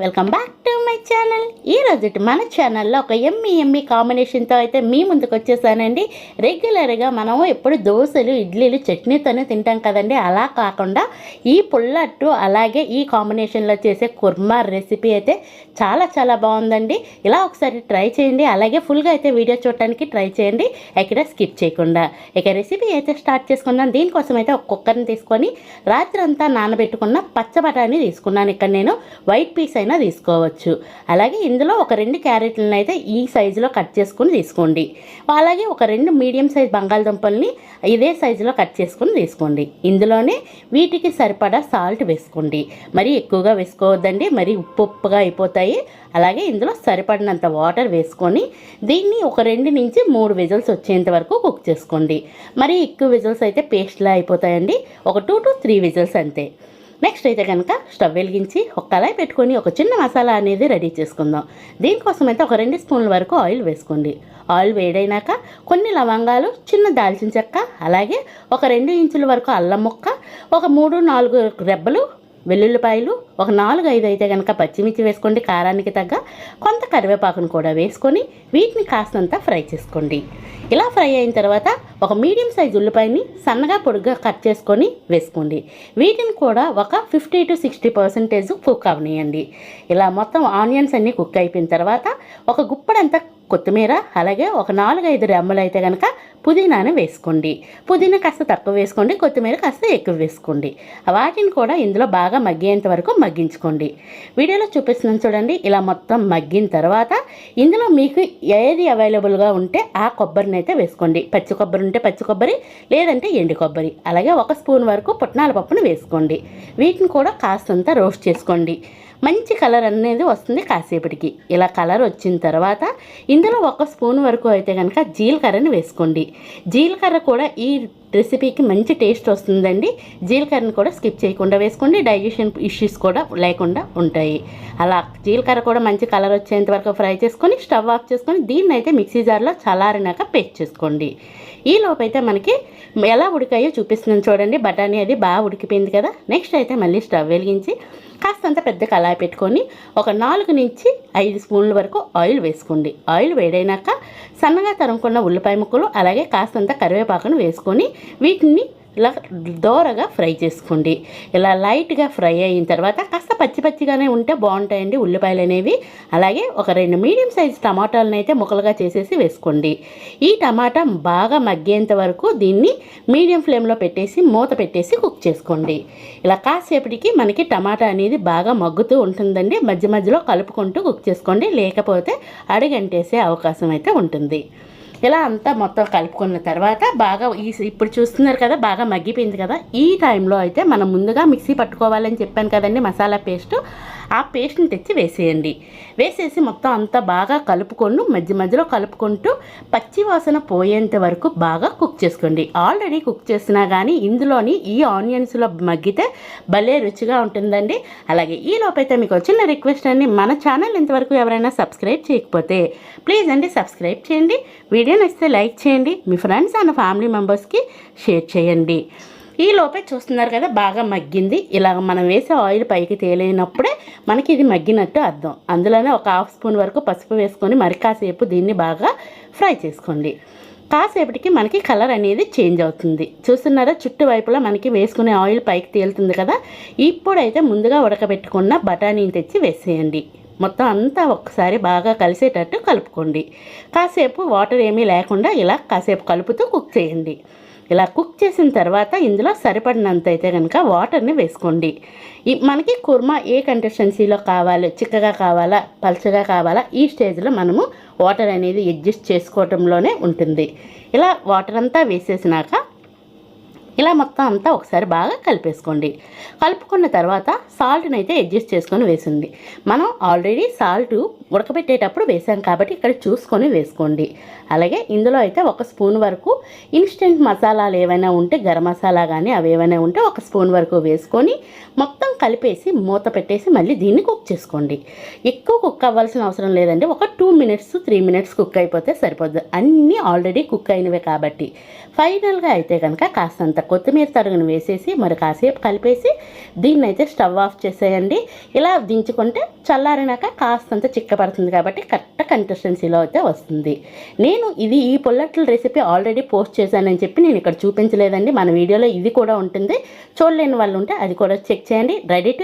Welcome back to my channel. ఈ రోజు మన ఛానల్లో ఒక ఎమ్మి ఎమ్మి కాంబినేషన్తో అయితే మీ ముందుకు వచ్చేసానండి. రెగ్యులర్గా మనము ఎప్పుడు దోశలు ఇడ్లీలు చట్నీతోనే తింటాం కదండి. అలా కాకుండా ఈ పుల్లట్టు అలాగే ఈ కాంబినేషన్లో చేసే కుర్మా రెసిపీ అయితే చాలా చాలా బాగుందండి. ఇలా ఒకసారి ట్రై చేయండి. అలాగే ఫుల్గా అయితే వీడియో చూడటానికి ట్రై చేయండి. ఎక్కడ స్కిప్ చేయకుండా. ఇక రెసిపీ అయితే స్టార్ట్ చేసుకుందాం. దీనికోసం అయితే ఒక కుక్కర్ని తీసుకొని రాత్రి అంతా నానబెట్టుకున్న పచ్చ బఠానీ తీసుకున్నాను. ఇక్కడ నేను వైట్ పీస్ అయినా తీసుకోవచ్చు. అలాగే ఇందులో ఒక రెండు క్యారెట్లను అయితే ఈ సైజులో కట్ చేసుకుని తీసుకోండి. అలాగే ఒక రెండు మీడియం సైజ్ బంగాళదుంపల్ని ఇదే సైజులో కట్ చేసుకుని తీసుకోండి. ఇందులోనే వీటికి సరిపడా సాల్ట్ వేసుకోండి. మరి ఎక్కువగా వేసుకోవద్దండి. మరి ఉప్పు ఉప్పుగా అయిపోతాయి. అలాగే ఇందులో సరిపడినంత వాటర్ వేసుకొని దీన్ని ఒక రెండు నుంచి మూడు విజిల్స్ వచ్చేంత వరకు కుక్ చేసుకోండి. మరి ఎక్కువ విజిల్స్ అయితే పేస్ట్లా అయిపోతాయండి. ఒక టూ టు త్రీ విజిల్స్ అంతే. నెక్స్ట్ అయితే కనుక స్టవ్ వెలిగించి ఒక కళాయి పెట్టుకొని ఒక చిన్న మసాలా అనేది రెడీ చేసుకుందాం. దీనికోసం అయితే ఒక రెండు స్పూన్ల వరకు ఆయిల్ వేసుకోండి. ఆయిల్ వేడైనాక కొన్ని లవంగాలు చిన్న దాల్చిన చెక్క అలాగే ఒక రెండు ఇంచుల వరకు అల్లం ముక్క ఒక మూడు నాలుగు రెబ్బలు వెల్లుల్లిపాయలు ఒక నాలుగు ఐదు అయితే కనుక పచ్చిమిర్చి వేసుకోండి కారానికి తగ్గ కొంత కరివేపాకును కూడా వేసుకొని వీటిని కాస్తంత ఫ్రై చేసుకోండి. ఇలా ఫ్రై అయిన తర్వాత ఒక మీడియం సైజ్ ఉల్లిపాయని సన్నగా పొడుగ్గా కట్ చేసుకొని వేసుకోండి. వీటిని కూడా ఒక fifty to sixty percentage cook అవనియండి. ఇలా మొత్తం ఆనియన్స్ అన్నీ కుక్ అయిపోయిన తర్వాత ఒక గుప్పడంతా కొత్తిమీర అలాగే ఒక నాలుగైదు రెమ్మలు అయితే కనుక పుదీనాను వేసుకోండి. పుదీనా కాస్త తక్కువ వేసుకోండి కొత్తిమీర కాస్త ఎక్కువ వేసుకోండి. వాటిని కూడా ఇందులో బాగా మగ్గేంత వరకు మగ్గించుకోండి. వీడియోలో చూపిస్తున్నాను చూడండి ఇలా మొత్తం మగ్గిన తర్వాత ఇందులో మీకు ఏది అవైలబుల్గా ఉంటే ఆ కొబ్బరిని అయితే వేసుకోండి. పచ్చి కొబ్బరి ఉంటే పచ్చి కొబ్బరి లేదంటే ఎండు కొబ్బరి. అలాగే ఒక స్పూన్ వరకు పుట్నాల పప్పును వేసుకోండి. వీటిని కూడా కాస్తంత రోస్ట్ చేసుకోండి. మంచి కలర్ అనేది వస్తుంది కాసేపటికి. ఇలా కలర్ వచ్చిన తర్వాత ఇందులో ఒక స్పూన్ వరకు అయితే కనుక జీలకర్రని వేసుకోండి. జీలకర్ర కూడా ఈ రెసిపీకి మంచి టేస్ట్ వస్తుందండి. జీలకర్రని కూడా స్కిప్ చేయకుండా వేసుకోండి. డైజెషన్ ఇష్యూస్ కూడా లేకుండా ఉంటాయి. అలా జీలకర్ర కూడా మంచి కలర్ వచ్చేంత వరకు ఫ్రై చేసుకొని స్టవ్ ఆఫ్ చేసుకొని దీన్ని అయితే మిక్సీ జార్లో చల్లారినాక పేస్ట్ చేసుకోండి. ఈ లోపైతే మనకి ఎలా ఉడికాయో చూపిస్తున్నాను చూడండి. బఠానీ అది బాగా ఉడికిపోయింది కదా. నెక్స్ట్ అయితే మళ్ళీ స్టవ్ వెలిగించి కాస్తంత పెద్ద కళాయి పెట్టుకొని ఒక నాలుగు నుంచి ఐదు స్పూన్ల వరకు ఆయిల్ వేసుకోండి. ఆయిల్ వేడైనాక సన్నగా తరుముకున్న ఉల్లిపాయ ముక్కలు అలాగే కాస్తంత కరివేపాకును వేసుకొని వీటిని ఇలా దోరగా ఫ్రై చేసుకోండి. ఇలా లైట్గా ఫ్రై అయిన తర్వాత కాస్త పచ్చి పచ్చిగానే ఉంటే బాగుంటాయండి ఉల్లిపాయలు అనేవి. అలాగే ఒక రెండు మీడియం సైజ్ టమాటాలను అయితే ముక్కలుగా చేసేసి వేసుకోండి. ఈ టమాటా బాగా మగ్గేంత వరకు దీన్ని మీడియం ఫ్లేమ్లో పెట్టేసి మూత పెట్టేసి కుక్ చేసుకోండి. ఇలా కాసేపటికి మనకి టమాటా అనేది బాగా మగ్గుతూ ఉంటుందండి. మధ్య మధ్యలో కలుపుకుంటూ కుక్ చేసుకోండి. లేకపోతే అడుగంటేసే అవకాశం అయితే ఉంటుంది. ఇలా అంతా మొత్తం కలుపుకున్న తర్వాత బాగా ఈ ఇప్పుడు చూస్తున్నారు కదా బాగా మగ్గిపోయింది కదా. ఈ టైంలో అయితే మనం ముందుగా మిక్సీ పట్టుకోవాలని చెప్పాను కదండి మసాలా పేస్ట్ ఆ పేస్ట్ని తెచ్చి వేసేయండి. వేసేసి మొత్తం అంతా బాగా కలుపుకొని మధ్య మధ్యలో కలుపుకుంటూ పచ్చి వాసన పోయేంత వరకు బాగా కుక్ చేసుకోండి. ఆల్రెడీ కుక్ చేసినా కానీ ఇందులోని ఈ ఆనియన్స్లో మగ్గితే భలే రుచిగా ఉంటుందండి. అలాగే ఈ లోపైతే మీకు చిన్న రిక్వెస్ట్ అండి. మన ఛానల్ ఇంతవరకు ఎవరైనా సబ్స్క్రైబ్ చేయకపోతే ప్లీజ్ అండి సబ్స్క్రైబ్ చేయండి. వీడియో నచ్చితే లైక్ చేయండి. మీ ఫ్రెండ్స్ అండ్ ఫ్యామిలీ మెంబర్స్కి షేర్ చేయండి. ఈ లోపే చూస్తున్నారు కదా బాగా మగ్గింది. ఇలా మనం వేసే ఆయిల్ పైకి తేలినప్పుడే మనకి ఇది మగ్గినట్టు అర్థం. అందులోనే ఒక హాఫ్ స్పూన్ వరకు పసుపు వేసుకొని మరి కాసేపు దీన్ని బాగా ఫ్రై చేసుకోండి. కాసేపటికి మనకి కలర్ అనేది చేంజ్ అవుతుంది. చూస్తున్నారా చుట్టువైపులా మనకి వేసుకునే ఆయిల్ పైకి తేలుతుంది కదా? ఇప్పుడైతే ముందుగా ఉడకబెట్టుకున్న బఠానీని తెచ్చి వేసేయండి. మొత్తం అంతా ఒక్కసారి బాగా కలిసేటట్టు కలుపుకోండి. కాసేపు వాటర్ ఏమీ లేకుండా ఇలా కాసేపు కలుపుతూ కుక్ చేయండి. ఇలా కుక్ చేసిన తర్వాత ఇందులో సరిపడినంత అయితే కనుక వాటర్ని వేసుకోండి. మనకి కుర్మా ఏ కంటెస్టెన్సీలో కావాలి చిక్కగా కావాలా పలచగా కావాలా ఈ స్టేజ్లో మనము వాటర్ అనేది అడ్జస్ట్ చేసుకోవటంలోనే ఉంటుంది. ఇలా వాటర్ అంతా వేసేసినాక ఇలా మొత్తం అంతా ఒకసారి బాగా కలిపేసుకోండి. కలుపుకున్న తర్వాత సాల్ట్ని అయితే అడ్జస్ట్ చేసుకొని వేసింది మనం ఆల్రెడీ సాల్ట్ ఉడకబెట్టేటప్పుడు వేసాం కాబట్టి ఇక్కడ చూసుకొని వేసుకోండి. అలాగే ఇందులో అయితే ఒక స్పూన్ వరకు ఇన్స్టెంట్ మసాలాలు ఏవైనా ఉంటే గరం మసాలా కానీ అవి ఏమైనా ఉంటే ఒక స్పూన్ వరకు వేసుకొని మొత్తం కలిపేసి మూత పెట్టేసి మళ్ళీ దీన్ని కుక్ చేసుకోండి. ఎక్కువ కుక్ అవ్వాల్సిన అవసరం లేదండి. ఒక two minutes three minutes cook అయిపోతే సరిపోద్ది. అన్నీ ఆల్రెడీ కుక్ అయినవే కాబట్టి. ఫైనల్గా అయితే కనుక కాస్తంత కొత్తిమీర తరుగును వేసేసి మరి కాసేపు కలిపేసి దీన్ని అయితే స్టవ్ ఆఫ్ చేసేయండి. ఇలా దించుకుంటే చల్లారినాక కాస్తంత చిక్క పడుతుంది కాబట్టి కరెక్ట్ కన్సిస్టెన్సీలో అయితే వస్తుంది. నేను ఇది ఈ పుల్లట్ల రెసిపీ ఆల్రెడీ పోస్ట్ చేశానని చెప్పి నేను ఇక్కడ చూపించలేదండి. మన వీడియోలో ఇది కూడా ఉంటుంది. చూడలేని వాళ్ళు ఉంటే అది కూడా చెక్ చేయండి. Ready to